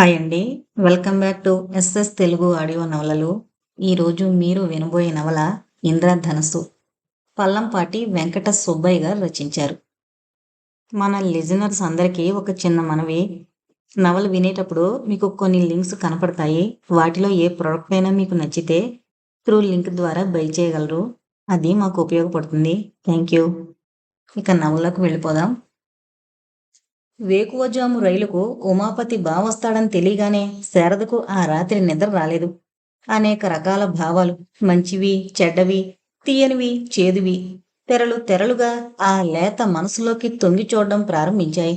Hi అండి. Welcome back to S S Telugu audio నవలలు. ఈరోజు మీరు వినబోయే నవల ఇంద్రధనస్సు పల్లంపాటి వెంకట సుబ్బయ్య గారు రచించారు. మన లిజనర్స్ అందరికీ ఒక చిన్న మనవి. నవల వినేటప్పుడు మీకు కొన్ని లింక్స్ కనపడతాయి. వాటిలో ఏ ప్రోడక్ట్ అయినా మీకు నచ్చితే త్రూ లింక్ ద్వారా బై చేయగలరు. అది మాకు ఉపయోగపడుతుంది. Thank you. ఇక నవలకు వెళ్ళిపోదాం. వేకువజాము రైలుకు ఉమాపతి బావస్తాడని తెలియగానే శారదకు ఆ రాత్రి నిద్ర రాలేదు. అనేక రకాల భావాలు మంచివి చెడ్డవి తీయనివి చేదువి తెరలు తెరలుగా ఆ లేత మనసులోకి తొంగి చూడడం ప్రారంభించాయి.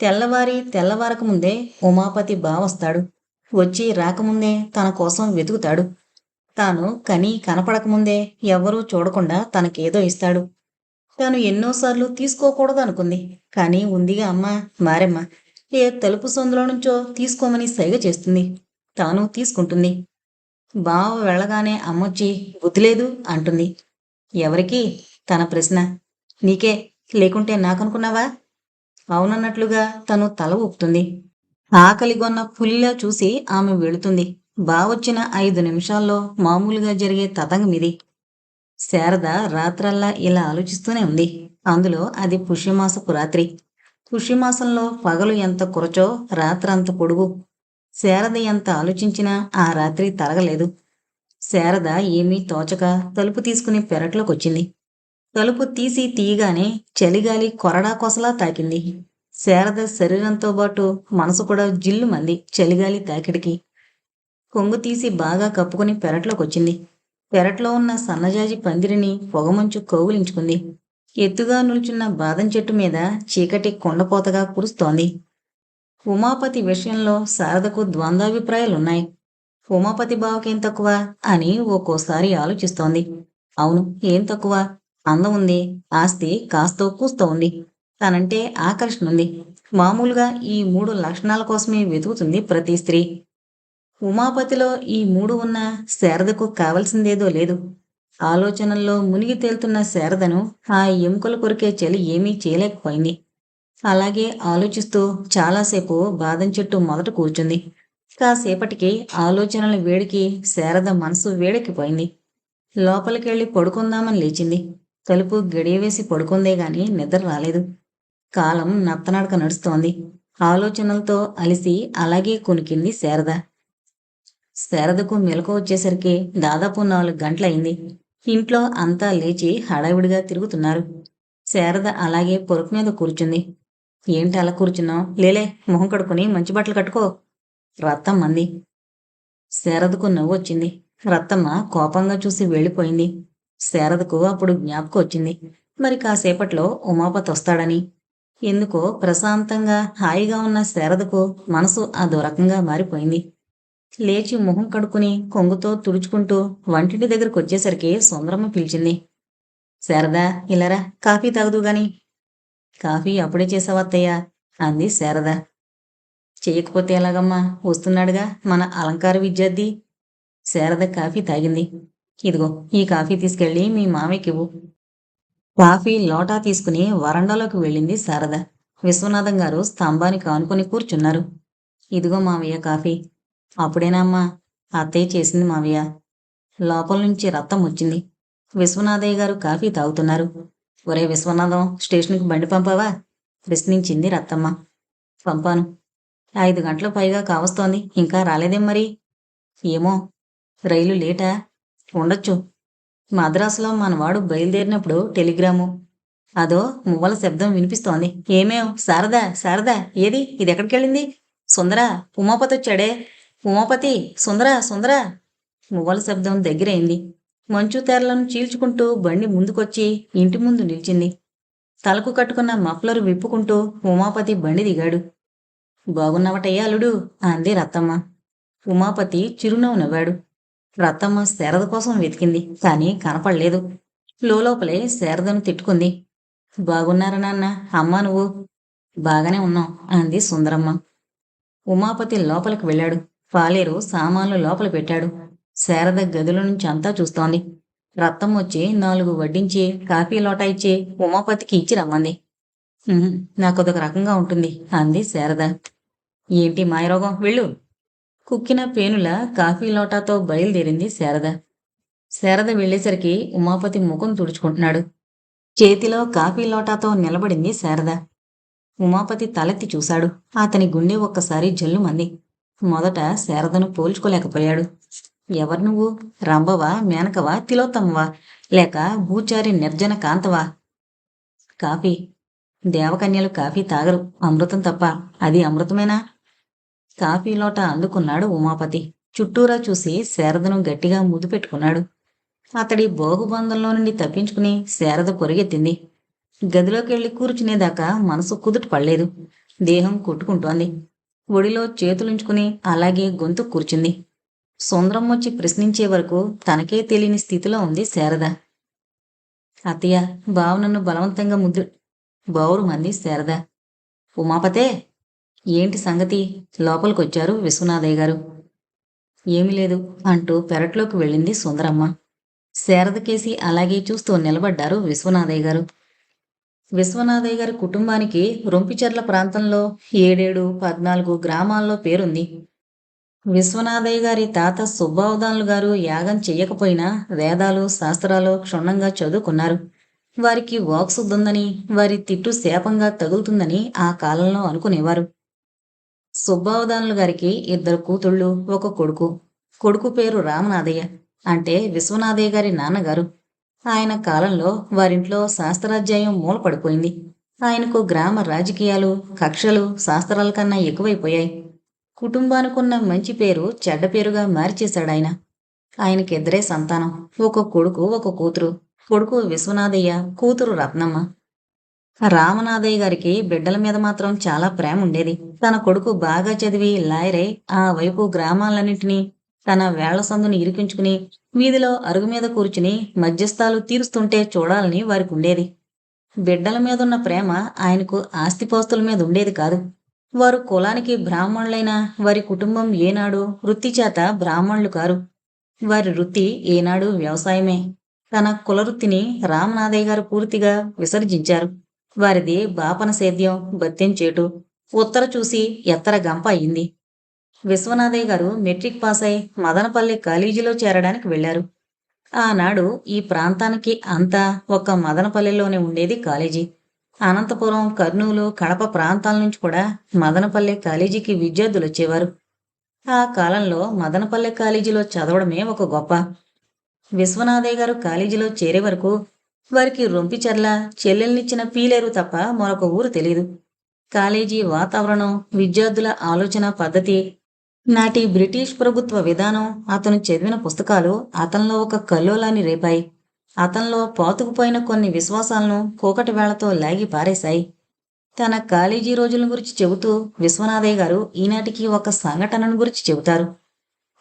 తెల్లవారి తెల్లవారక ముందే ఉమాపతి బావస్తాడు. వచ్చి రాకముందే తన కోసం వెతుకుతాడు. తాను కని కనపడకముందే ఎవ్వరూ చూడకుండా తనకేదో ఇస్తాడు. తను ఎన్నోసార్లు తీసుకోకూడదు అనుకుంది కానీ ఉందిగా అమ్మ మారెమ్మ ఏ తలుపు సందులో నుంచో తీసుకోమని సైగ చేస్తుంది. తాను తీసుకుంటుంది. బావ వెళ్ళగానే అమ్మొచ్చి బుద్ధిలేదు అంటుంది. ఎవరికి? తన ప్రశ్న. నీకే. లేకుంటే నాకనుకున్నావా? అవునన్నట్లుగా తను తల ఊపుతుంది. ఆకలిగొన్న పులిలా చూసి ఆమె వెళుతుంది. బావొచ్చిన ఐదు నిమిషాల్లో మామూలుగా జరిగే తతంగమిది శారద రాత్రల్లా ఇలా ఆలోచిస్తూనే ఉంది. అందులో అది పుష్యమాసపు రాత్రి. పుష్యమాసంలో పగలు ఎంత కురచో రాత్రంత పొడుగు. శారద ఎంత ఆలోచించినా ఆ రాత్రి తరగలేదు. శారద ఏమీ తోచక తలుపు తీసుకుని పెరట్లోకి వచ్చింది తలుపు తీసి తీయగానే చలిగాలి కొరడా కొసలా తాకింది. శారద శరీరంతో పాటు మనసు కూడా జిల్లుమంది చలిగాలి తాకిడికి. కొంగు తీసి బాగా కప్పుకుని పెరట్లోకి వచ్చింది పెరట్లో ఉన్న సన్నజాజి పందిరిని పొగమంచు కౌగులించుకుంది. ఎత్తుగా నిల్చున్న బాదం చెట్టు మీద చీకటి కొండపోతగా కురుస్తోంది. ఉమాపతి విషయంలో శారదకు ద్వంద్వాభిప్రాయాలున్నాయి. ఉమాపతి బావకేం తక్కువ అని ఒక్కోసారి ఆలోచిస్తోంది. అవును ఏం తక్కువ? అందం ఉంది ఆస్తి కాస్తో కూస్తో ఉంది. తనంటే ఆకర్షణ ఉంది మామూలుగా ఈ మూడు లక్షణాల కోసమే వెతుకుతుంది ప్రతి స్త్రీ. ఉమాపతిలో ఈ మూడు ఉన్న శారదకు కావలసిందేదో లేదు. ఆలోచనల్లో మునిగి తేలుతున్న శారదను ఆ ఎముకల కొరికే చలి ఏమీ చేయలేకపోయింది. అలాగే ఆలోచిస్తూ చాలాసేపు బాదం చెట్టు మొదట కూర్చుంది. కాసేపటికి ఆలోచనల వేడికి శారద మనసు వేడెక్కిపోయింది. లోపలికెళ్ళి పడుకుందామని లేచింది. తలుపు గడియవేసి పడుకుందే గాని నిద్ర రాలేదు. కాలం నత్తనడక నడుస్తోంది. ఆలోచనలతో అలిసి అలాగే కొనికింది శారద. శారదకు మెలకు వచ్చేసరికి దాదాపు నాలుగు గంటలయింది. ఇంట్లో అంతా లేచి హడావిడిగా తిరుగుతున్నారు. శారద అలాగే పొరుపు మీద కూర్చుంది. ఏంటి అలా కూర్చున్నావు? లేలే మొహం కడుకుని మంచి బట్టలు కట్టుకో. రత్తమ్మ అంది. శారదకు నవ్వు వచ్చింది. రత్తమ్మ కోపంగా చూసి వెళ్ళిపోయింది. శారదకు అప్పుడు జ్ఞాపకం వచ్చింది. మరి కాసేపట్లో ఉమాపతి వస్తాడని. ఎందుకో ప్రశాంతంగా హాయిగా ఉన్న శారదకు మనసు అదో రకంగా మారిపోయింది. లేచి మొహం కడుక్కుని కొంగుతో తుడుచుకుంటూ వంటింటి దగ్గరకు వచ్చేసరికి సుందరమ్మ పిలిచింది. శారదా ఇలారా? కాఫీ తాగదు గాని. కాఫీ అప్పుడే చేసావత్తయ్యా అంది శారద. చేయకపోతే ఎలాగమ్మా? వస్తున్నాడుగా మన అలంకార విద్యార్థి. శారద కాఫీ తాగింది. ఇదిగో ఈ కాఫీ తీసుకెళ్ళి మీ మామయ్యకి ఇవ్వు కాఫీ లోటా తీసుకుని వరండాలోకి వెళ్ళింది శారద. విశ్వనాథం గారు స్తంభానికి ఆనుకుని కూర్చున్నారు. ఇదిగో మామయ్య కాఫీ. అప్పుడేనమ్మా. అత్తయ్య చేసింది మావయ్య. లోపల నుంచి రక్తం వచ్చింది. విశ్వనాథయ్య గారు కాఫీ తాగుతున్నారు. ఒరే విశ్వనాథం స్టేషన్కి బండి పంపావా? ప్రశ్నించింది రత్తమ్మ. పంపాను. ఐదు గంటల పైగా కావస్తోంది. ఇంకా రాలేదేం మరి? ఏమో. రైలు లేటా? ఉండొచ్చు. మద్రాసులో మనవాడు బయలుదేరినప్పుడు టెలిగ్రాము. అదో మువ్వల శబ్దం వినిపిస్తోంది. ఏమేం శారదా శారదా ఏది? ఇది ఎక్కడికెళ్ళింది? సుందరా ఉమాపతి వచ్చాడే? ఉమాపతి సుందరా సుందరా మువ్వల శబ్దం దగ్గరైంది. మంచు తెరలను చీల్చుకుంటూ బండి ముందుకొచ్చి ఇంటి ముందు నిలిచింది. తలకు కట్టుకున్న మఫ్లరు విప్పుకుంటూ ఉమాపతి బండి దిగాడు. బాగున్నావటయ్యా అల్లుడు అంది రత్తమ్మ. ఉమాపతి చిరునవ్వు నవ్వాడు. రత్తమ్మ శారద కోసం వెతికింది కానీ కనపడలేదు. లోపలే శారదను తిట్టుకుంది. బాగున్నారా నాన్న అమ్మా నువ్వు? బాగానే ఉన్నావు అంది సుందరమ్మ. ఉమాపతి లోపలికి వెళ్ళాడు. పాలేరు సామాన్లు లోపల పెట్టాడు. శారద గదుల నుంచి అంతా చూస్తోంది. రత్తం వచ్చి నాలుగు వడ్డించి కాఫీ లోటా ఇచ్చి ఉమాపతికి ఇచ్చి రమ్మంది. నాకు అదొక రకంగా ఉంటుంది అంది శారద. ఏంటి మాయరోగం? వెళ్ళు. కుక్కిన పేనుల కాఫీ లోటాతో బయలుదేరింది శారద. శారద వెళ్ళేసరికి ఉమాపతి ముఖం తుడుచుకుంటున్నాడు. చేతిలో కాఫీ లోటాతో నిలబడింది శారద. ఉమాపతి తలెత్తి చూశాడు. అతని గుండె ఒక్కసారి జల్లుమంది. మొదట శారదను పోల్చుకోలేకపోయాడు. ఎవరు నువ్వు? రంభవా? మేనకవా? తిలోత్తమవా? లేక భూచారి నిర్జన కాంతవా? కాఫీ. దేవకన్యలు కాఫీ తాగరు. అమృతం తప్ప అది అమృతమేనా? కాఫీ లోట అందుకున్నాడు ఉమాపతి. చుట్టూరా చూసి శారదను గట్టిగా ముద్దు పెట్టుకున్నాడు. అతడి భోగుబంధంలో నుండి తప్పించుకుని శారద పొరిగెత్తింది. గదిలోకి వెళ్ళి కూర్చునేదాకా మనసు కుదుట పడలేదు. దేహం కొట్టుకుంటోంది. ఒడిలో చేతులుంచుకుని అలాగే గొంతు కూర్చుంది. సుందరం వచ్చి ప్రశ్నించే వరకు తనకే తెలియని స్థితిలో ఉంది శారద. అత్తయ్య బావు నన్ను బలవంతంగా ముద్దు బావురు మంది శారద. ఉమాపతే ఏంటి సంగతి? లోపలికొచ్చారు విశ్వనాథయ్య గారు. ఏమీ లేదు అంటూ పెరట్లోకి వెళ్ళింది సుందరమ్మ. శారద కేసి అలాగే చూస్తూ నిలబడ్డారు విశ్వనాథయ్య గారు. విశ్వనాథయ్య గారి కుటుంబానికి రొంపిచెర్ల ప్రాంతంలో ఏడేడు పద్నాలుగు గ్రామాల్లో పేరుంది. విశ్వనాథయ్య గారి తాత సుబ్బావదానులు గారు యాగం చెయ్యకపోయినా వేదాలు శాస్త్రాలు క్షుణ్ణంగా చదువుకున్నారు. వారికి వాక్శుద్ధుందని వారి తిట్టు శాపంగా తగులుతుందని ఆ కాలంలో అనుకునేవారు. సుబ్బావదానులు గారికి ఇద్దరు కూతుళ్ళు ఒక కొడుకు. కొడుకు పేరు రామనాథయ్య అంటే విశ్వనాథయ్య గారి నాన్నగారు. ఆయన కాలంలో వారింట్లో శాస్త్రాధ్యాయం మూలపడిపోయింది. ఆయనకు గ్రామ రాజకీయాలు కక్షలు శాస్త్రాల కన్నా ఎక్కువైపోయాయి. కుటుంబానికున్న మంచి పేరు చెడ్డ పేరుగా మార్చేశాడాయన. ఆయనకిద్దరే సంతానం. ఒక కొడుకు ఒక కూతురు. కొడుకు విశ్వనాథయ్య కూతురు రత్నమ్మ. రామనాథయ్య గారికి బిడ్డల మీద మాత్రం చాలా ప్రేమ ఉండేది. తన కొడుకు బాగా చదివి లాయరై ఆ వైపు గ్రామాలన్నింటినీ తన వేళ్ళ సందును ఇరికించుకుని వీధిలో అరుగు మీద కూర్చుని మధ్యస్థాలు తీరుస్తుంటే చూడాలని వారికి ఉండేది. బిడ్డల మీదున్న ప్రేమ ఆయనకు ఆస్తిపాస్తుల మీద ఉండేది కాదు. వారు కులానికి బ్రాహ్మణులైన వారి కుటుంబం ఏనాడు వృత్తి చేత బ్రాహ్మణులు కారు. వారి వృత్తి ఏనాడు వ్యవసాయమే. తన కులవృత్తిని రామనాథయ్య గారు పూర్తిగా విసర్జించారు. వారిది బాపన సేద్యం బత్యం చేటు. ఉత్తర చూసి ఎత్తర గంప అయింది. విశ్వనాథయ్య గారు మెట్రిక్ పాస్ అయి మదనపల్లి కాలేజీలో చేరడానికి వెళ్ళారు ఆనాడు ఈ ప్రాంతానికి అంతా ఒక్క మదనపల్లిలోనే ఉండేది కాలేజీ. అనంతపురం కర్నూలు కడప ప్రాంతాల నుంచి కూడా మదనపల్లి కాలేజీకి విద్యార్థులు వచ్చేవారు. ఆ కాలంలో మదనపల్లి కాలేజీలో చదవడమే ఒక గొప్ప. విశ్వనాథయ్య గారు కాలేజీలో చేరే వరకు వారికి రొంపిచెర్ల చెల్లెల్నిచ్చిన పీలేరు తప్ప మరొక ఊరు తెలియదు కాలేజీ వాతావరణం విద్యార్థుల ఆలోచన పద్ధతి నాటి బ్రిటిష్ ప్రభుత్వ విధానం అతను చదివిన పుస్తకాలు అతనిలో ఒక కల్లోలాన్ని రేపాయి. అతనిలో పాతుకుపోయిన కొన్ని విశ్వాసాలను కోకటి వేళతో లాగి పారేశాయి. తన కాలేజీ రోజుల గురించి చెబుతూ విశ్వనాథయ్య గారు ఈనాటికి ఒక సంఘటనను గురించి చెబుతారు.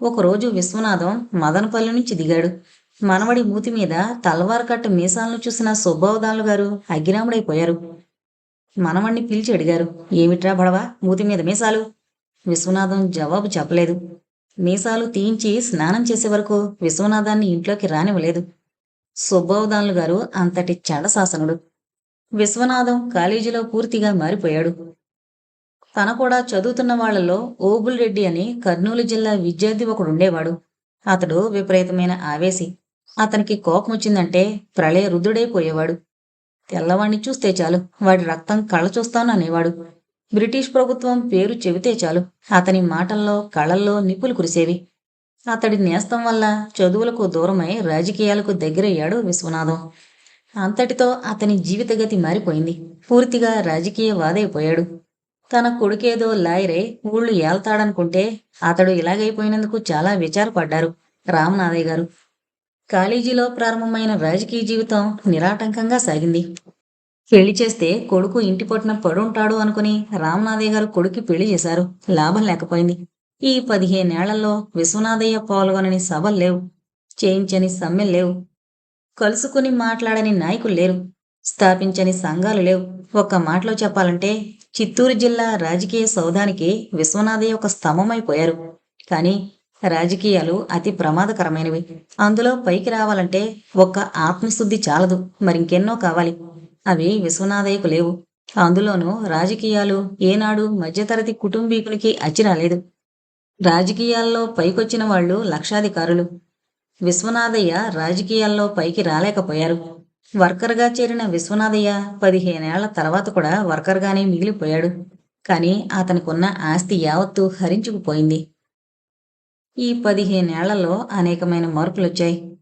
ఒకరోజు విశ్వనాథం మదనపల్లి నుంచి దిగాడు. మనవడి మూతి మీద తలవారు కట్టు మీసాలను చూసిన సుబ్బవదాలు గారు అగ్గిరాముడైపోయారు. మనవణ్ణి పిలిచి అడిగారు ఏమిట్రా బడవా మూతి మీద మీసాలు? విశ్వనాథం జవాబు చెప్పలేదు. మీసాలు తీయించి స్నానం చేసే వరకు విశ్వనాథాన్ని ఇంట్లోకి రానివ్వలేదు. సుబ్బవదానులు గారు అంతటి చండశాసనుడు విశ్వనాథం కాలేజీలో పూర్తిగా మారిపోయాడు. తన కూడా చదువుతున్న వాళ్ళలో ఓబుల్ రెడ్డి అని కర్నూలు జిల్లా విద్యార్థి ఒకడు ఉండేవాడు. అతడు విపరీతమైన ఆవేశి. అతనికి కోపం వచ్చిందంటే ప్రళయ రుద్రుడైపోయేవాడు. తెల్లవాణ్ణి చూస్తే చాలు వాడి రక్తం కళ్ళ చూస్తాను అనేవాడు. బ్రిటిష్ ప్రభుత్వం పేరు చెబితే చాలు. అతని మాటల్లో కళల్లో నిప్పులు కురిసేవి. అతడి నేస్తం వల్ల చదువులకు దూరమై రాజకీయాలకు దగ్గరయ్యాడు విశ్వనాథం. అంతటితో అతని జీవితగతి మారిపోయింది. పూర్తిగా రాజకీయవాదైపోయాడు. తన కొడుకేదో లాయరే ఊళ్ళు ఏల్తాడనుకుంటే అతడు ఇలాగైపోయినందుకు చాలా విచారపడ్డారు రామనాథయ్య గారు. కాలేజీలో ప్రారంభమైన రాజకీయ జీవితం నిరాటంకంగా సాగింది. పెళ్ళి చేస్తే కొడుకు ఇంటి పట్టున పడుంటాడు అనుకుని రామనాథయ్య గారు కొడుక్కి పెళ్ళి చేశారు. లాభం లేకపోయింది. ఈ పదిహేనేళ్ళలో విశ్వనాథయ్య పాల్గొనని సభలు లేవు. చేయించని సమ్మెలు లేవు. కలుసుకుని మాట్లాడని నాయకులు లేరు. స్థాపించని సంఘాలు లేవు. ఒక్క మాటలో చెప్పాలంటే చిత్తూరు జిల్లా రాజకీయ సౌధానికి విశ్వనాథయ్య ఒక స్తంభమైపోయారు. కానీ రాజకీయాలు అతి ప్రమాదకరమైనవి. అందులో పైకి రావాలంటే ఒక్క ఆత్మశుద్ధి చాలదు. మరింకెన్నో కావాలి. అవి విశ్వనాథయ్యకు లేవు. అందులోనూ రాజకీయాలు ఏనాడు మధ్యతరగతి కుటుంబీకునికి అచ్చిరాలేదు రాజకీయాల్లో పైకొచ్చిన వాళ్ళు లక్షాధికారులు. విశ్వనాథయ్య రాజకీయాల్లో పైకి రాలేకపోయారు. వర్కర్గా చేరిన విశ్వనాథయ్య పదిహేనేళ్ళ తర్వాత కూడా వర్కర్గానే మిగిలిపోయాడు. కానీ అతనికున్న ఆస్తి యావత్తు హరించుకుపోయింది. ఈ పదిహేనేళ్ళలో అనేకమైన మార్పులొచ్చాయి.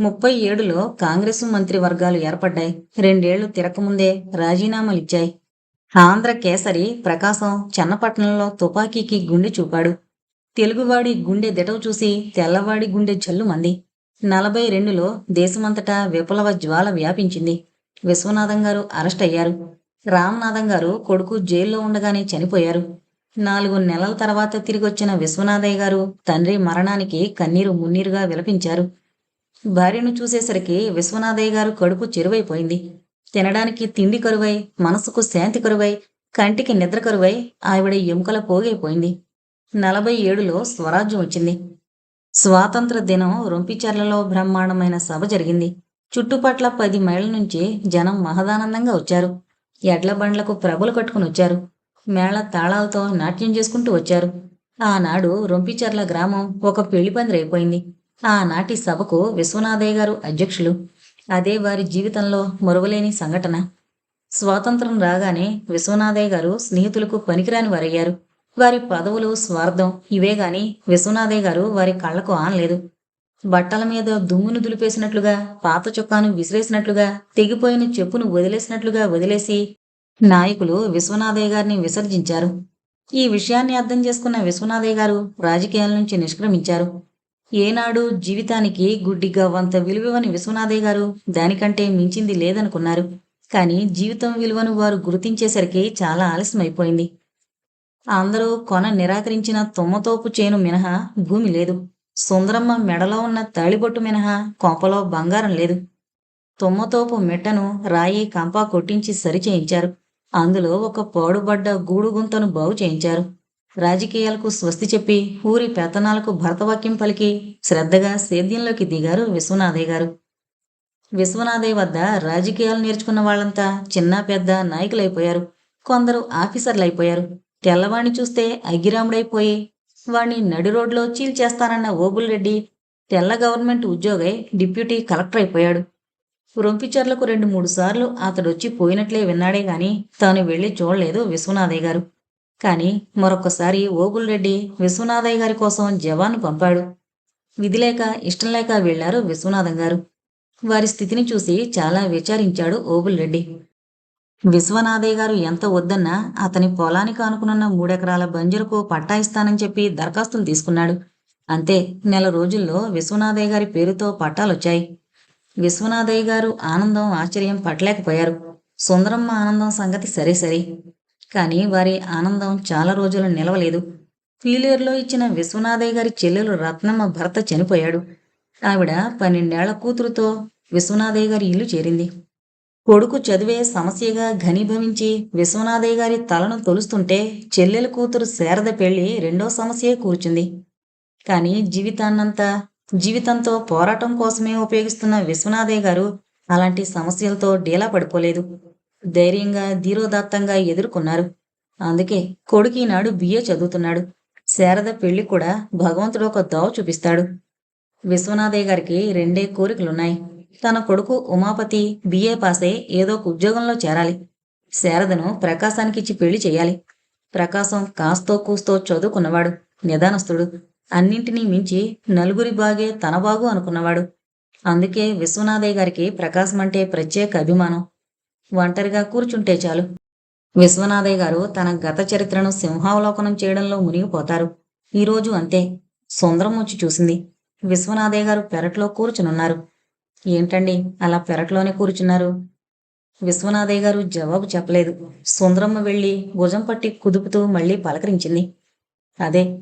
ముప్పై ఏడులో కాంగ్రెస్ మంత్రివర్గాలు ఏర్పడ్డాయి. రెండేళ్ళు తిరకముందే రాజీనామాలిచ్చాయి. ఆంధ్ర కేసరి ప్రకాశం చెన్నపట్నంలో తుపాకీకి గుండె చూపాడు. తెలుగువాడి గుండె దిటవు చూసి తెల్లవాడి గుండె జల్లుమంది. నలభై రెండులో దేశమంతటా విప్లవ జ్వాల వ్యాపించింది. విశ్వనాథం గారు అరెస్ట్ అయ్యారు రామనాథం గారు కొడుకు జైల్లో ఉండగానే చనిపోయారు. నాలుగు నెలల తర్వాత తిరిగొచ్చిన విశ్వనాథయ్య గారు తండ్రి మరణానికి కన్నీరు మున్నీరుగా విలపించారు. భార్యను చూసేసరికి విశ్వనాథయ్య గారు కడుపు చెరువైపోయింది. తినడానికి తిండి కరువై మనసుకు శాంతి కరువై కంటికి నిద్ర కరువై ఆవిడ ఎముకల పోగైపోయింది. నలభై ఏడులో స్వరాజ్యం వచ్చింది. స్వాతంత్ర దినం రొంపిచర్లలో బ్రహ్మాండమైన సభ జరిగింది. చుట్టుపట్ల పది మైళ్ళ నుంచి జనం మహదానందంగా వచ్చారు. ఎడ్ల బండ్లకు ప్రభలు కట్టుకుని వచ్చారు. మేళ తాళాలతో నాట్యం చేసుకుంటూ వచ్చారు. ఆనాడు రొంపిచర్ల గ్రామం ఒక పెళ్ళి పందిరైపోయింది. ఆనాటి సభకు విశ్వనాథయ్య గారు అధ్యక్షులు. అదే వారి జీవితంలో మరువలేని సంఘటన. స్వాతంత్రం రాగానే విశ్వనాథయ్య గారు స్నేహితులకు పనికిరాని వారయ్యారు. వారి పదవులు స్వార్థం ఇవే గాని విశ్వనాథయ్య గారు వారి కళ్ళకు ఆనలేదు. బట్టల మీద దుమ్మును దులిపేసినట్లుగా పాత చొక్కాను విసిరేసినట్లుగా తెగిపోయిన చెప్పును వదిలేసినట్లుగా వదిలేసి నాయకులు విశ్వనాథయ్య గారిని విసర్జించారు. ఈ విషయాన్ని అర్థం చేసుకున్న విశ్వనాథయ్య గారు రాజకీయాల నుంచి నిష్క్రమించారు. ఏనాడు జీవితానికి గుడ్డిగా వంత విలువని విశ్వనాథయ్య గారు దానికంటే మించింది లేదనుకున్నారు. కానీ జీవితం విలువను వారు గుర్తించేసరికి చాలా ఆలస్యమైపోయింది. అందరూ కొన నిరాకరించిన తుమ్మతోపు చేను మినహా భూమి లేదు. సుందరమ్మ మెడలో ఉన్న తాళిబొట్టు మినహా కొంపలో బంగారం లేదు. తుమ్మతోపు మెట్టను రాయి కంపా కొట్టించి సరిచేయించారు అందులో ఒక పాడుబడ్డ గూడు గుంతను బాగు చేయించారు. రాజకీయాలకు స్వస్తి చెప్పి ఊరి పెత్తనాలకు భరతవాక్యం పలికి శ్రద్ధగా సేద్యంలోకి దిగారు విశ్వనాథయ్య గారు. విశ్వనాథయ్య వద్ద రాజకీయాలు నేర్చుకున్న వాళ్ళంతా చిన్న పెద్ద నాయకులైపోయారు. కొందరు ఆఫీసర్లైపోయారు. తెల్లవాణ్ణి చూస్తే అగ్గిరాముడైపోయి వాణ్ణి నడి రోడ్లో చీల్చేస్తానన్న ఓబుల్రెడ్డి తెల్ల గవర్నమెంట్ ఉద్యోగై డిప్యూటీ కలెక్టర్ అయిపోయాడు రొంపిచర్లకు రెండు మూడు సార్లు అతడొచ్చి పోయినట్లే విన్నాడే గాని తాను వెళ్ళి చూడలేదు విశ్వనాథయ్య గారు. కానీ మరొకసారి ఓగుల్రెడ్డి విశ్వనాథయ్య గారి కోసం జవాను పంపాడు. విధిలేక ఇష్టం లేక వెళ్ళారు విశ్వనాథం గారు. వారి స్థితిని చూసి చాలా విచారించాడు ఓగుల్రెడ్డి. విశ్వనాథయ్య గారు ఎంత వద్దన్నా అతని పొలానికి అనుకున్న మూడెకరాల బంజరుకు పట్టా ఇస్తానని చెప్పి దరఖాస్తులు తీసుకున్నాడు. అంతే నెల రోజుల్లో విశ్వనాథయ్య గారి పేరుతో పట్టాలొచ్చాయి. విశ్వనాథయ్య గారు ఆనందం ఆశ్చర్యం పట్టలేకపోయారు. సుందరమ్మ ఆనందం సంగతి సరే సరే. కానీ వారి ఆనందం చాలా రోజులు నిలవలేదు. ఫీలియర్లో ఇచ్చిన విశ్వనాథయ్య గారి చెల్లెలు రత్నమ్మ భర్త చనిపోయాడు. ఆవిడ పన్నెండేళ్ళ కూతురుతో విశ్వనాథయ్య గారి ఇల్లు చేరింది. కొడుకు చదివే సమస్యగా ఘనీభవించి విశ్వనాథయ్య గారి తలను తొలుస్తుంటే చెల్లెల కూతురు శారద పెళ్ళి రెండో సమస్యే కూర్చుంది. కానీ జీవితాన్నంతా జీవితంతో పోరాటం కోసమే ఉపయోగిస్తున్న విశ్వనాథయ్య గారు అలాంటి సమస్యలతో డీలా పడిపోలేదు. ధైర్యంగా ధీరోదాత్తంగా ఎదుర్కొన్నారు. అందుకే కొడుకు ఈనాడు బిఏ చదువుతున్నాడు. శారద పెళ్ళి కూడా భగవంతుడు ఒక దోవ చూపిస్తాడు. విశ్వనాథయ్య గారికి రెండే కోరికలున్నాయి. తన కొడుకు ఉమాపతి బిఏ పాసే ఏదో ఒక ఉద్యోగంలో చేరాలి. శారదను ప్రకాశానికిచ్చి పెళ్ళి చేయాలి. ప్రకాశం కాస్తో కూస్తో చదువుకున్నవాడు నిదానస్తుడు. అన్నింటినీ మించి నలుగురి బాగే తన బాగు అనుకున్నవాడు. అందుకే విశ్వనాథయ్య గారికి ప్రకాశం అంటే ప్రత్యేక అభిమానం. ఒంటరిగా కూర్చుంటే చాలు. విశ్వనాథయ్య గారు తన గత చరిత్రను సింహావలోకనం చేయడంలో మునిగిపోతారు. ఈరోజు అంతే. సుందరం వచ్చి చూసింది. విశ్వనాథయ్య గారు పెరట్లో కూర్చునున్నారు. ఏంటండి అలా పెరట్లోనే కూర్చున్నారు? విశ్వనాథయ్య గారు జవాబు చెప్పలేదు. సుందరమ్మ వెళ్ళి భుజం పట్టి కుదుపుతూ మళ్ళీ పలకరించింది. అదే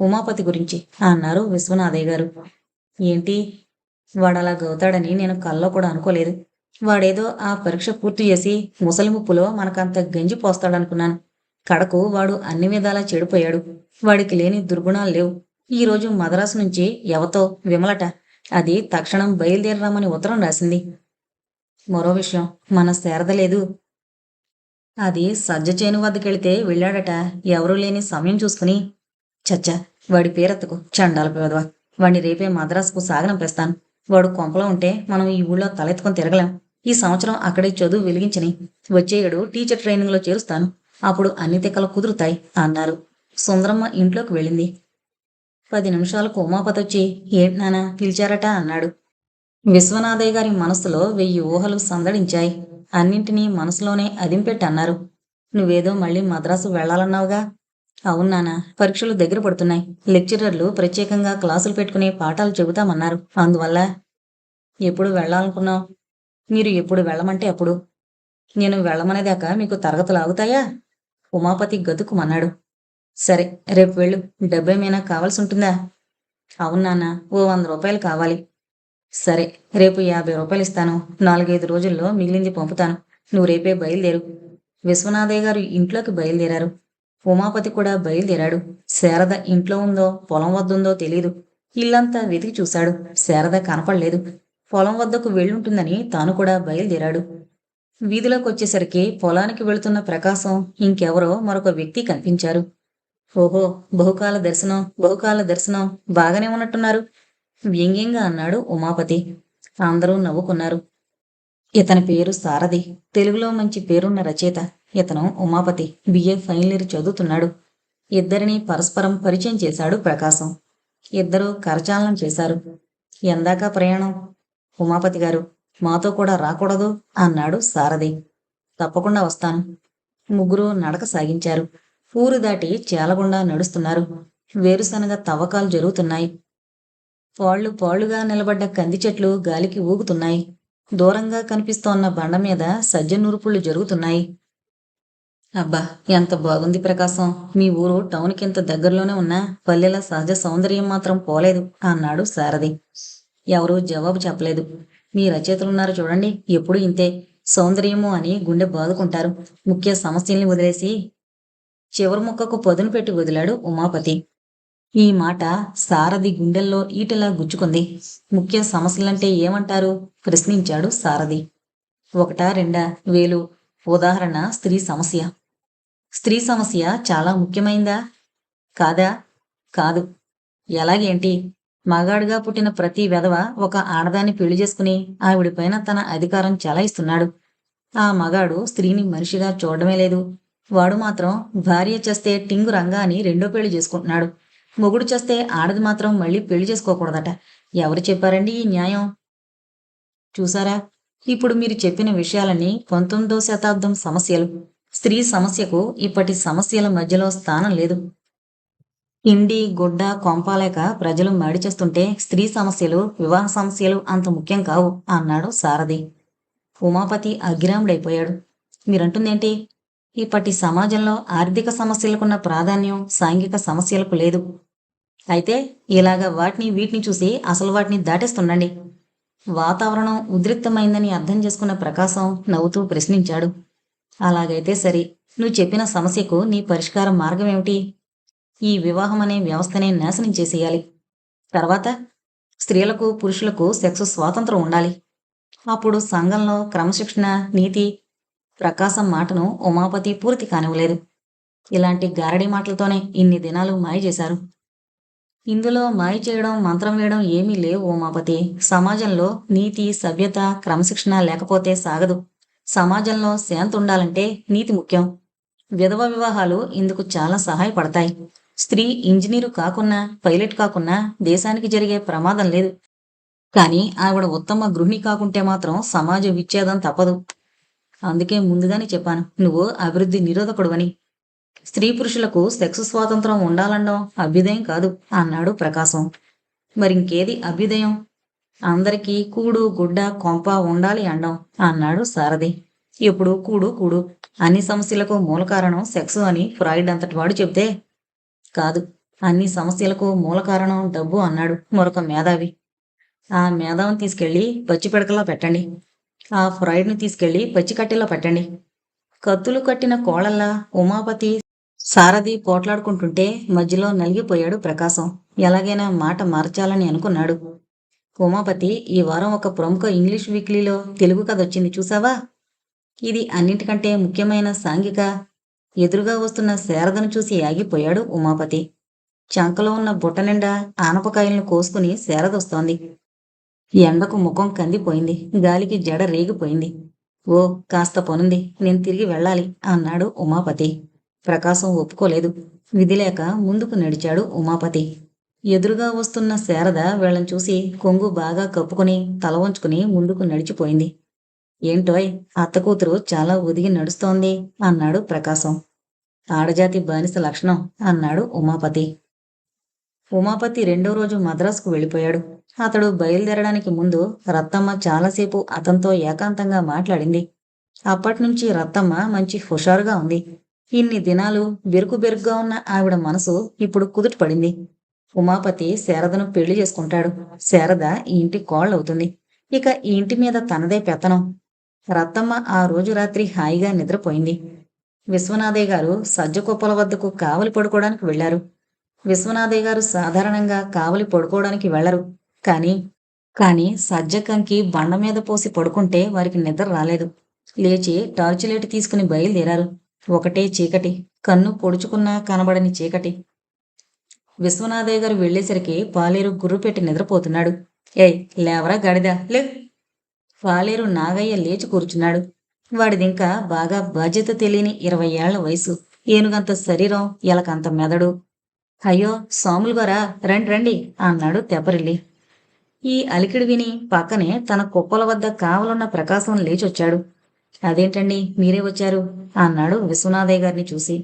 ఉమాపతి గురించి అన్నారు విశ్వనాథయ్య గారు. ఏంటి? వాడలా గవుతాడని నేను కల్లో కూడా అనుకోలేదు. వాడేదో ఆ పరీక్ష పూర్తి చేసి ముసలి ముప్పులో మనకంత గంజి పోస్తాడనుకున్నాను. కడకు వాడు అన్ని విధాలా చెడిపోయాడు. వాడికి లేని దుర్గుణాలు లేవు. ఈరోజు మద్రాసు నుంచి ఎవతో? విమలట. అది తక్షణం బయలుదేరరామని ఉత్తరం రాసింది. మరో విషయం మన శారద లేదు. అది సజ్జ చేను వద్దకెళితే వెళ్ళాడట. ఎవరూ లేని సమయం చూసుకుని చచ్చా వాడి పేరెత్తకు చండాల పేదవా. వాడిని రేపే మద్రాసుకు సాగనంపేస్తాను. వాడు కొంపలో ఉంటే మనం ఈ ఊళ్ళో తలెత్తుకొని తిరగలేం. ఈ సంవత్సరం అక్కడే చదువు వెలిగించని వచ్చేయడు టీచర్ ట్రైనింగ్లో చేరుస్తాను. అప్పుడు అన్ని తిక్కలు కుదురుతాయి అన్నారు. సుందరమ్మ ఇంట్లోకి వెళ్ళింది. పది నిమిషాలకు ఉమాపతి వచ్చి ఏంటి నానా పిలిచారట? అన్నాడు. విశ్వనాథయ్య గారి మనసులో వెయ్యి ఊహలు సందడించాయి. అన్నింటినీ మనసులోనే అదింపెట్టన్నారు నువ్వేదో మళ్ళీ మద్రాసు వెళ్ళాలన్నావుగా? అవును నానా పరీక్షలు దగ్గర పడుతున్నాయి. లెక్చరర్లు ప్రత్యేకంగా క్లాసులు పెట్టుకుని పాఠాలు చెబుతామన్నారు. అందువల్ల ఎప్పుడు వెళ్ళాలనుకున్నావు? మీరు ఎప్పుడు వెళ్ళమంటే అప్పుడు? నేను వెళ్ళమనేదాకా మీకు తరగతులు ఆగుతాయా? ఉమాపతి గతుకుమన్నాడు. సరే రేపు వెళ్ళు. డెబ్బై కావాల్సి ఉంటుందా? అవును నాన్న ఓ వంద రూపాయలు కావాలి. సరే రేపు యాభై రూపాయలు ఇస్తాను. నాలుగైదు రోజుల్లో మిగిలింది పంపుతాను. నువ్వు రేపే బయలుదేరు. విశ్వనాథయ్య గారు ఇంట్లోకి బయలుదేరారు. ఉమాపతి కూడా బయలుదేరాడు. శారద ఇంట్లో ఉందో పొలం వద్దుందో తెలియదు ఇల్లంతా వెతికి చూశాడు. శారద కనపడలేదు. పొలం వద్దకు వెళ్ళుంటుందని తాను కూడా బయలుదేరాడు. వీధిలోకి వచ్చేసరికి పొలానికి వెళుతున్న ప్రకాశం ఇంకెవరో మరొక వ్యక్తి కనిపించారు. ఓహో బహుకాల దర్శనం బహుకాల దర్శనం బాగానే ఉన్నట్టున్నారు. వ్యంగ్యంగా అన్నాడు ఉమాపతి. అందరూ నవ్వుకున్నారు. ఇతని పేరు సారథి. తెలుగులో మంచి పేరున్న రచయిత. ఇతను ఉమాపతి. బిఏ ఫైనల్ ఇయర్ చదువుతున్నాడు. ఇద్దరిని పరస్పరం పరిచయం చేశాడు ప్రకాశం. ఇద్దరూ కరచాలనం చేశారు. ఎందాక ప్రయాణం? ఉమాపతి గారు మాతో కూడా రాకూడదు అన్నాడు సారథి. తప్పకుండా వస్తాను. ముగ్గురు నడక సాగించారు. ఊరు దాటి చేలగుండా నడుస్తున్నారు. వేరుశనగ తవ్వకాలు జరుగుతున్నాయి. పాళ్ళు పాళ్ళుగా నిలబడ్డ కంది చెట్లు గాలికి ఊగుతున్నాయి. దూరంగా కనిపిస్తోన్న బండ మీద సజ్జ నూర్పుళ్ళు జరుగుతున్నాయి. అబ్బా ఎంత బాగుంది ప్రకాశం. మీ ఊరు టౌన్కి ఇంత దగ్గరలోనే ఉన్నా పల్లెల సహజ సౌందర్యం మాత్రం పోలేదు అన్నాడు సారథి. ఎవరూ జవాబు చెప్పలేదు. మీ రచయితలున్నారు చూడండి. ఎప్పుడు ఇంతే. సౌందర్యము అని గుండె బాదుకుంటారు. ముఖ్య సమస్యల్ని వదిలేసి చివరి ముక్కకు పదును పెట్టి వదిలాడు ఉమాపతి. ఈ మాట సారథి గుండెల్లో ఈటలా గుచ్చుకుంది. ముఖ్య సమస్యలంటే ఏమంటారు? ప్రశ్నించాడు సారథి. ఒకటా రెండా? వేలు. ఉదాహరణ స్త్రీ సమస్య. స్త్రీ సమస్య చాలా ముఖ్యమైందా? కాదా? కాదు. ఎలాగేంటి? మగాడుగా పుట్టిన ప్రతి వెధవ ఒక ఆడదాన్ని పెళ్ళి చేసుకుని ఆవిడిపైన తన అధికారం చెలాయిస్తున్నాడు. ఆ మగాడు స్త్రీని మనిషిగా చూడడమే లేదు. వాడు మాత్రం భార్య చేస్తే టింగు రంగా అని రెండో పెళ్ళి చేసుకుంటున్నాడు. మొగుడు చేస్తే ఆడది మాత్రం మళ్ళీ పెళ్ళి చేసుకోకూడదట. ఎవరు చెప్పారండి ఈ న్యాయం? చూసారా? ఇప్పుడు మీరు చెప్పిన విషయాలన్నీ పంతొమ్మిదో శతాబ్దం సమస్యలు. స్త్రీ సమస్యకు ఇప్పటి సమస్యల మధ్యలో స్థానం లేదు. తిండి గుడ్డ కొంపాలేక ప్రజలు మడిచేస్తుంటే స్త్రీ సమస్యలు వివాహ సమస్యలు అంత ముఖ్యం కావు అన్నాడు సారథి. ఉమాపతి అగ్రాముడైపోయాడు మీరంటుందేంటి? ఇప్పటి సమాజంలో ఆర్థిక సమస్యలకున్న ప్రాధాన్యం సాంఘిక సమస్యలకు లేదు. అయితే ఇలాగ వాటిని వీటిని చూసి అసలు వాటిని దాటేస్తుండండి. వాతావరణం ఉద్రిక్తమైందని అర్థం చేసుకున్న ప్రకాశం నవ్వుతూ ప్రశ్నించాడు. అలాగైతే సరే నువ్వు చెప్పిన సమస్యకు నీ పరిష్కార మార్గం ఏమిటి ఈ వివాహం అనే వ్యవస్థనే నాశనం చేసేయాలి. తర్వాత స్త్రీలకు పురుషులకు సెక్స్ స్వాతంత్రం ఉండాలి. అప్పుడు సంఘంలో క్రమశిక్షణ నీతి ప్రకాశం మాటను ఉమాపతి పూర్తి కానివ్వలేదు ఇలాంటి గారడి మాటలతోనే ఇన్ని దినాలు మాయ చేశారు. ఇందులో మాయ చేయడం మంత్రం వేయడం ఏమీ లేవు ఉమాపతి. సమాజంలో నీతి సభ్యత క్రమశిక్షణ లేకపోతే సాగదు. సమాజంలో శాంతి ఉండాలంటే నీతి ముఖ్యం. విధవ వివాహాలు ఇందుకు చాలా సహాయపడతాయి. స్త్రీ ఇంజనీరు కాకున్నా పైలట్ కాకున్నా దేశానికి జరిగే ప్రమాదం లేదు. కానీ ఆవిడ ఉత్తమ గృహిణి కాకుంటే మాత్రం సమాజ విచ్ఛేదం తప్పదు. అందుకే ముందుగానే చెప్పాను నువ్వు అభివృద్ధి నిరోధకుడువని. స్త్రీ పురుషులకు సెక్స్ స్వాతంత్రం ఉండాలనడం అభ్యుదయం కాదు అన్నాడు ప్రకాశం. మరింకేది అభ్యుదయం? అందరికీ కూడు గుడ్డ కొంప ఉండాలి అండం అన్నాడు సారథి. ఎప్పుడు కూడు కూడు. అన్ని సమస్యలకు మూల కారణం సెక్స్ అని ఫ్రాయిడ్ అంతటి వాడు చెబితే కాదు. అన్ని సమస్యలకు మూల కారణం డబ్బు అన్నాడు మరొక మేధావి. ఆ మేధావిని తీసుకెళ్ళి పచ్చి పిడకలా పెట్టండి. ఆ ఫ్రైడ్ని తీసుకెళ్ళి పచ్చి కట్టెలో పెట్టండి. కత్తులు కట్టిన కోళ్ళల్లా ఉమాపతి సారథి పోట్లాడుకుంటుంటే మధ్యలో నలిగిపోయాడు ప్రకాశం. ఎలాగైనా మాట మార్చాలని అనుకున్నాడు. ఉమాపతి ఈ వారం ఒక ప్రముఖ ఇంగ్లీష్ వీక్లీలో తెలుగు కథ వచ్చింది చూసావా? ఇది అన్నింటికంటే ముఖ్యమైన సాంఘిక ఎదురుగా వస్తున్న శారదను చూసి ఆగిపోయాడు ఉమాపతి. చంకలో ఉన్న బుట్ట నిండా ఆనపకాయలను కోసుకుని శారదొస్తోంది ఎండకు ముఖం కందిపోయింది. గాలికి జడ రేగిపోయింది. ఓ కాస్త పనుంది. నేను తిరిగి వెళ్ళాలి అన్నాడు ఉమాపతి. ప్రకాశం ఒప్పుకోలేదు. విధిలేక ముందుకు నడిచాడు ఉమాపతి. ఎదురుగా వస్తున్న శారద వీళ్ళని చూసి కొంగు బాగా కప్పుకుని తల వంచుకుని ముందుకు నడిచిపోయింది. ఏంటోయ్ అత్త కూతురు చాలా ఒదిగి నడుస్తోంది అన్నాడు ప్రకాశం. ఆడజాతి బానిస లక్షణం అన్నాడు ఉమాపతి. ఉమాపతి రెండో రోజు మద్రాసుకు వెళ్ళిపోయాడు. అతడు బయలుదేరడానికి ముందు రత్తమ్మ చాలాసేపు అతనితో ఏకాంతంగా మాట్లాడింది. అప్పటినుంచి రత్తమ్మ మంచి హుషారుగా ఉంది. ఇన్ని దినాలు బెరుకు బెరుగ్గా ఉన్న ఆవిడ మనసు ఇప్పుడు కుదుట పడింది. ఉమాపతి శారదను పెళ్ళి చేసుకుంటాడు. శారద ఈ ఇంటి కోళ్ళవుతుంది ఇక ఈ ఇంటి మీద తనదే పెత్తనం. రత్తమ్మ ఆ రోజు రాత్రి హాయిగా నిద్రపోయింది. విశ్వనాథయ్య గారు సజ్జకుప్పల వద్దకు కావలి పడుకోవడానికి వెళ్ళారు విశ్వనాథయ్య గారు సాధారణంగా కావలి పడుకోవడానికి వెళ్ళరు కానీ కానీ సజ్జకంకి బండ మీద పోసి పడుకుంటే వారికి నిద్ర రాలేదు. లేచి టార్చ్ లైట్ తీసుకుని బయలుదేరారు. ఒకటే చీకటి. కన్ను పొడుచుకున్నా కనబడని చీకటి. విశ్వనాథయ్య గారు వెళ్ళేసరికి పాలేరు గుర్రు పెట్టి నిద్రపోతున్నాడు. ఏయ్ లేవరా గాడిదా లే. పాలేరు నాగయ్య లేచి కూర్చున్నాడు. వాడిదింకా బాగా బాధ్యత తెలియని ఇరవై ఏళ్ళ వయసు. ఏనుగంత శరీరం ఎలకంత మెదడు. అయ్యో సోములు గారా రండి రండి అన్నాడు తెపరిల్లి ఈ అలికిడి విని పక్కనే తన కుప్పల వద్ద కావలున్న ప్రకాశం లేచొచ్చాడు. అదేంటండి మీరే వచ్చారు? అన్నాడు విశ్వనాథయ్య గారిని చూసి.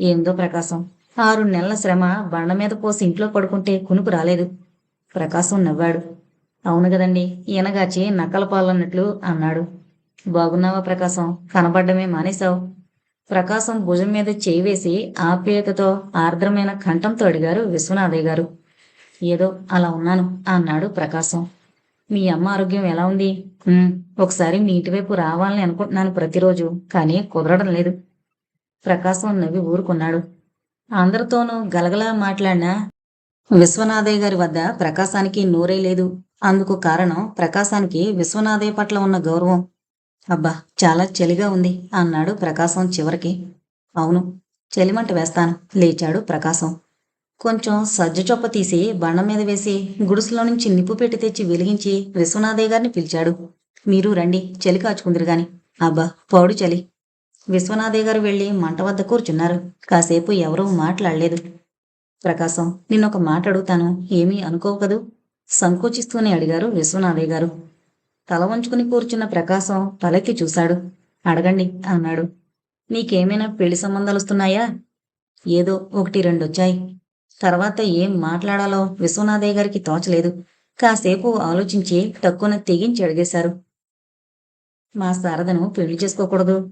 ఏందో ప్రకాశం ఆరు నెలల శ్రమ బండ మీద పోసి ఇంట్లో పడుకుంటే కునుకు రాలేదు. ప్రకాశం నవ్వాడు. అవును కదండి. ఈయనగాచి నక్కల పాలన్నట్లు అన్నాడు. బాగున్నావా ప్రకాశం? కనబడ్డమే మానేశావు. ప్రకాశం భుజం మీద చేయివేసి ఆప్యాయతతో ఆర్ద్రమైన కంఠంతో అడిగారు విశ్వనాథయ్య గారు. ఏదో అలా ఉన్నాను అన్నాడు ప్రకాశం. మీ అమ్మ ఆరోగ్యం ఎలా ఉంది? ఒకసారి మీ ఇంటివైపు రావాలని అనుకుంటున్నాను ప్రతిరోజు కానీ కుదరడం లేదు. ప్రకాశం నవ్వి ఊరుకున్నాడు. అందరితోనూ గలగలా మాట్లాడిన విశ్వనాథయ్య గారి వద్ద ప్రకాశానికి నోరే లేదు. అందుకు కారణం ప్రకాశానికి విశ్వనాథయ్య పట్ల ఉన్న గౌరవం. అబ్బా చాలా చలిగా ఉంది అన్నాడు ప్రకాశం చివరికి. అవును చలిమంట వేస్తాను లేచాడు ప్రకాశం. కొంచెం సజ్జ చొప్ప తీసి బండ మీద వేసి గుడిసెలో నుంచి నిప్పు పెట్టి తెచ్చి వెలిగించి విశ్వనాథయ్య గారిని పిలిచాడు. మీరు రండి చలి కాచుకుందరు గాని. అబ్బా పౌడు చలి. విశ్వనాథయ్య గారు వెళ్ళి మంట వద్ద కూర్చున్నారు. కాసేపు ఎవరూ మాట్లాడలేదు. ప్రకాశం నిన్నొక మాట అడుగుతాను ఏమీ అనుకోవు కదూ సంకోచిస్తూనే అడిగారు విశ్వనాథయ్య గారు. తల వంచుకుని కూర్చున్న ప్రకాశం తలెత్తి చూశాడు. అడగండి అన్నాడు. నీకేమైనా పెళ్ళి సంబంధాలు వస్తున్నాయా? ఏదో ఒకటి రెండు వచ్చాయి తర్వాత ఏం మాట్లాడాలో విశ్వనాథయ్య గారికి తోచలేదు. కాసేపు ఆలోచించి తక్కువన తెగించి అడిగేశారు. మా శారదను పెళ్ళి చేసుకోకూడదు.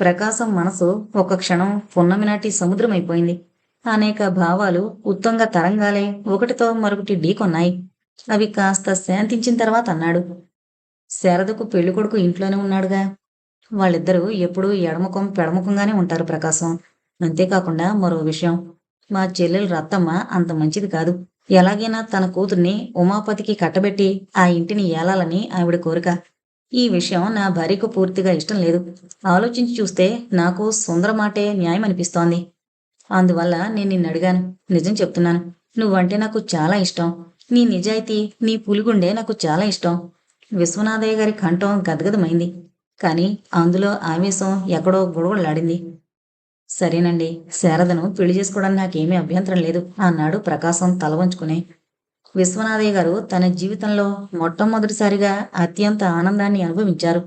ప్రకాశం మనసు ఒక క్షణం పున్నమినాటి సముద్రమైపోయింది. అనేక భావాలు ఉత్తంగ తరంగాలే ఒకటితో మరొకటి ఢీకొన్నాయి. అవి కాస్త శాంతించిన తర్వాత అన్నాడు. శారదకు పెళ్ళికొడుకు ఇంట్లోనే ఉన్నాడుగా. వాళ్ళిద్దరూ ఎప్పుడూ ఎడముఖం పెడముఖంగానే ఉంటారు ప్రకాశం. అంతేకాకుండా మరో విషయం. మా చెల్లెలు రత్తమ్మ అంత మంచిది కాదు. ఎలాగైనా తన కూతుర్ని ఉమాపతికి కట్టబెట్టి ఆ ఇంటిని ఏలాలని ఆవిడ కోరిక. ఈ విషయం నా భార్యకు పూర్తిగా ఇష్టం లేదు. ఆలోచించి చూస్తే నాకు సుందరమాటే న్యాయం అనిపిస్తోంది. అందువల్ల నేను నిన్ను అడిగాను. నిజం చెప్తున్నాను. నువ్వంటే నాకు చాలా ఇష్టం. నీ నిజాయితీ నీ పులిగుండే నాకు చాలా ఇష్టం. విశ్వనాథయ్య గారి కంఠం గదగదమైంది. కానీ అందులో ఆవేశం ఎక్కడో గొడవలాడింది. సరేనండి శారదను పెళ్ళి చేసుకోవడానికి నాకేమీ అభ్యంతరం లేదు అన్నాడు ప్రకాశం తల వంచుకుని. విశ్వనాథయ్య గారు తన జీవితంలో మొట్టమొదటిసారిగా అత్యంత ఆనందాన్ని అనుభవించారు.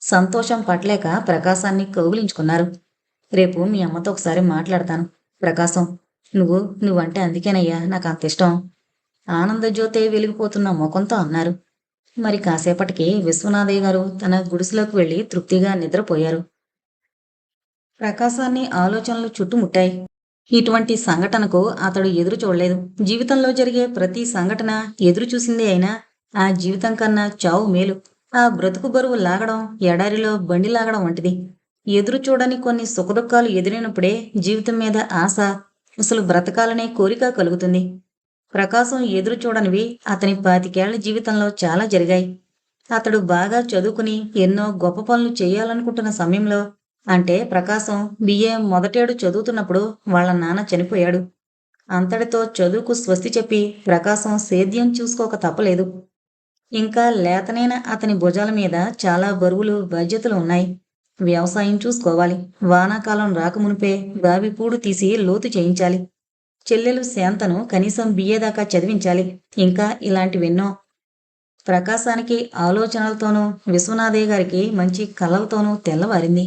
సంతోషం పట్టలేక ప్రకాశాన్ని కౌగిలించుకున్నారు. రేపు మీ అమ్మతో ఒకసారి మాట్లాడతాను. ప్రకాశం నువ్వు నువ్వంటే అందుకేనయ్యా నాకు అంత ఇష్టం. ఆనందజ్యోతే వెలిగిపోతున్న ముఖంతో అన్నారు. మరి కాసేపటికి విశ్వనాథయ్య గారు తన గుడిసెలోకి వెళ్ళి తృప్తిగా నిద్రపోయారు. ప్రకాశాన్ని ఆలోచనలు చుట్టుముట్టాయి. ఇటువంటి సంఘటనకు అతడు ఎదురు చూడలేదు. జీవితంలో జరిగే ప్రతి సంఘటన ఎదురు చూసిందే అయినా ఆ జీవితం కన్నా చావు మేలు. ఆ బ్రతుకు బరువు లాగడం ఎడారిలో బండి లాగడం వంటిది. ఎదురు చూడని కొన్ని సుఖదుఖాలు ఎదురైనప్పుడే జీవితం మీద ఆశ అసలు బ్రతకాలనే కోరిక కలుగుతుంది. ప్రకాశం ఎదురు చూడనివి అతని పాతికేళ్ళ జీవితంలో చాలా జరిగాయి. అతడు బాగా చదువుకుని ఎన్నో గొప్ప పనులు చేయాలనుకుంటున్న సమయంలో అంటే ప్రకాశం బిఏ మొదటేడు చదువుతున్నప్పుడు వాళ్ళ నాన్న చనిపోయాడు. అంతటితో చదువుకు స్వస్తి చెప్పి ప్రకాశం సేద్యం చూసుకోక తప్పలేదు. ఇంకా లేతనైన అతని భుజాల మీద చాలా బరువులు బాధ్యతలు ఉన్నాయి. వ్యవసాయం చూసుకోవాలి. వానాకాలం రాకమునిపే బావి పూడు తీసి లోతు చేయించాలి. చెల్లెలు శాంతను కనీసం బిఏ దాకా చదివించాలి. ఇంకా ఇలాంటివెన్నో. ప్రకాశానికి ఆలోచనలతోనూ విశ్వనాథయ్య గారికి మంచి కలలతోనూ తెల్లవారింది.